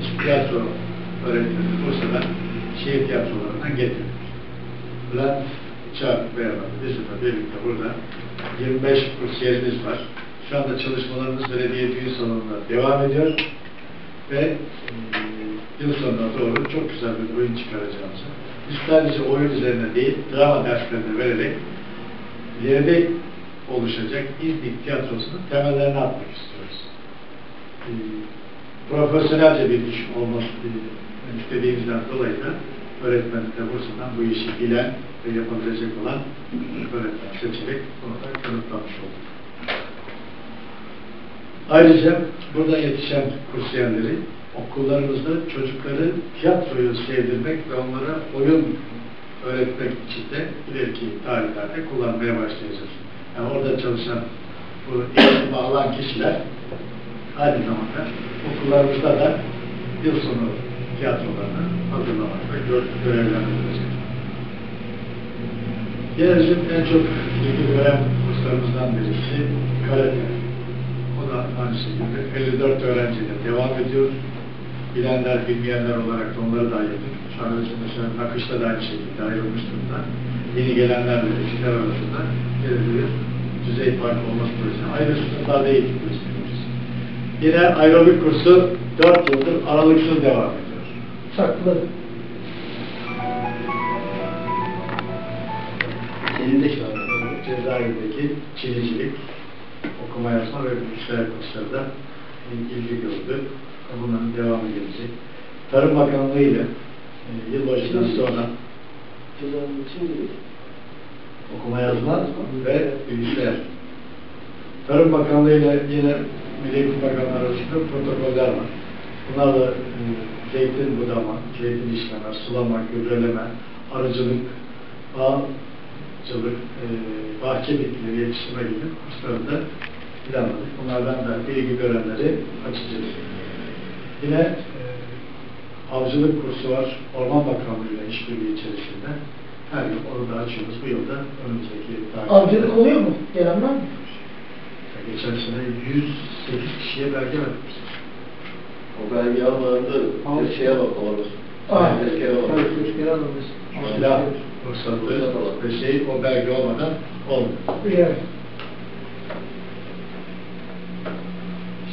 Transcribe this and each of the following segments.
biz tiyatro öğretmeni Bursa'dan şehir tiyatrolarından getirdik. Bülent Çağ Beyefendi bizimle birlikte burada 25 kursiyerimiz var. Şu anda çalışmalarımız belediye düğün salonunda devam ediyor ve e, yıl sonuna doğru çok güzel bir oyun çıkaracağımızı biz sadece oyun üzerine değil, drama derslerini vererek ileride oluşacak İznik tiyatrosunun temellerini atmak istiyoruz. E, profesyonelce bir iş olması e, istediğimizden dolayı da öğretmenlik de Bursa'dan bu işi bilen ve yapabilecek olan öğretmen seçerek bunu da kanıtlamış olduk. Ayrıca burada yetişen kursiyerleri okullarımızda çocukları tiyatroyu sevdirmek ve onlara oyun öğretmek için de ileriki tarihlerde kullanmaya başlayacağız. Yani orada çalışan bu eğitimi alan kişiler aynı zamanda okullarımızda da yıl sonu tiyatrolarını hazırlamak ve gö- görevlendirilecek. Yine bizim en çok ilgi veren kurslarımızdan birisi karate. O da aynı şekilde 54 öğrenciyle devam ediyor. Bilenler, bilmeyenler olarak da onları da ayırdık. İçin mesela nakışta da aynı şekilde ayrılmış durumda. Yeni gelenlerle eskiler arasında belirli düzey farkı olması dolayısıyla ayrı sınıflarda eğitim. Yine aerobik kursu 4 yıldır aralıksız devam ediyor. Saklı. Senin de şu anda Cezayir'deki çilicilik, okuma yazma ve bilgisayar kursları da ilgi gördü. Bunların devamı gelecek. Tarım Bakanlığı ile e, yılbaşından sonra okuma yazma ve bilgisayar. Tarım Bakanlığı ile yine Milli Eğitim Bakanlığı arasında protokoller var. Bunlarla e, zeytin budama, zeytin işleme, sulama, gübreleme, arıcılık, bağcılık, e, bahçe bitkileri yetiştirme gibi kursları da planladık. Bunlardan da ilgi görenleri açacağız. Yine e, avcılık kursu var. Orman Bakanlığı ile işbirliği içerisinde. Her yıl onu da açıyoruz. Bu yılda önümüzdeki. Avcılık oluyor mu? Gelen var mı? Geçen sene 108 kişiye belge verdik. O belge almadan da şeye bakalım. Aa, Tezkere evet, tezkere alınmış. Silah ruhsatı ve şey o belge olmadan olmuyor. Evet.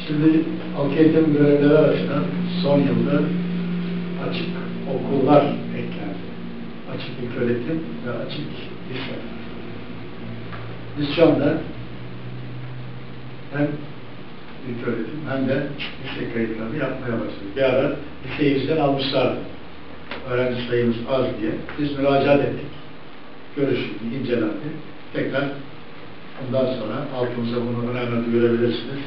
Şimdi halk eğitim görevlileri arasında son yılda açık okullar eklendi. Açık ilköğretim ve açık lise. Biz şu anda hem ilköğretim hem de lise kayıtlarını yapmaya başladık. Bir ara liseyi bizden almışlardı. Öğrenci sayımız az diye. Biz müracaat ettik. Görüşüldü, incelendi. Tekrar Ondan sonra altımıza bunu önemli görebilirsiniz.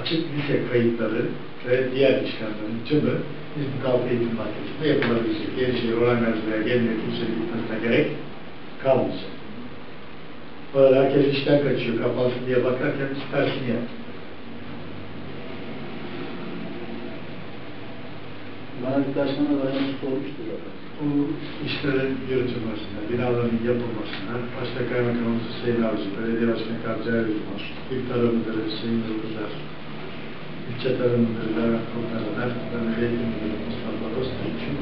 Açık lise kayıtları ve diğer işlemlerin tümü İzmir Halk Eğitim Merkezi'nde yapılabilecek. Yenişehir Orhan Gazi'ye gelmeye kimsenin gitmesine gerek kalmayacak. Böyle herkes işten kaçıyor, kapansın diye bakarken biz tersini yaptık. Bana birkaç tane öğrenci sormuştu zaten. Bu işlerin yürütülmesine, binaların yapılmasına, başta kaymakamımız Hüseyin Avcı, belediye başkanı Karcayar Yılmaz, İl Tarım Müdürü Hüseyin Yıldızlar, İlçe Tarım Müdürü Levent Kurtaraner ve Eğitim Müdürü Mustafa Dostum için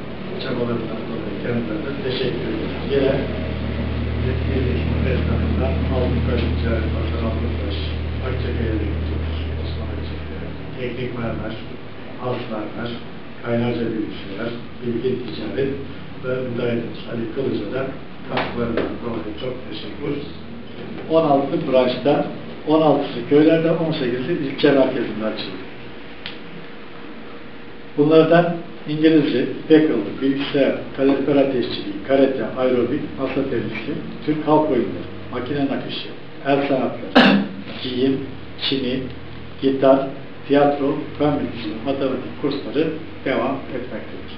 çabalarından dolayı kendilerine teşekkür ediyoruz. Yine yetkili esnafından Altınbaş Ticaret Pazarı Altınbaş, Akçakaya Yönetiyoruz, Osman Akçakaya, Teknik Mermer, Has Mermer, Kaynarca Bilgisayar, Bilgi Ticaret ve müdahilimiz Ali Kılıç'a da katkılarından dolayı çok teşekkür. 16 branşta, 16'sı köylerde, 18'i ilçe merkezinde açıldı. Bunlardan İngilizce, Backle'lık, bilgisayar, kalorifer ateşçiliği, karate, aerobik, masa tenisi, Türk halk oyunları, makine nakışı, el sanatları, giyim, çini, gitar, tiyatro, fen bilgisi, matematik kursları devam etmektedir.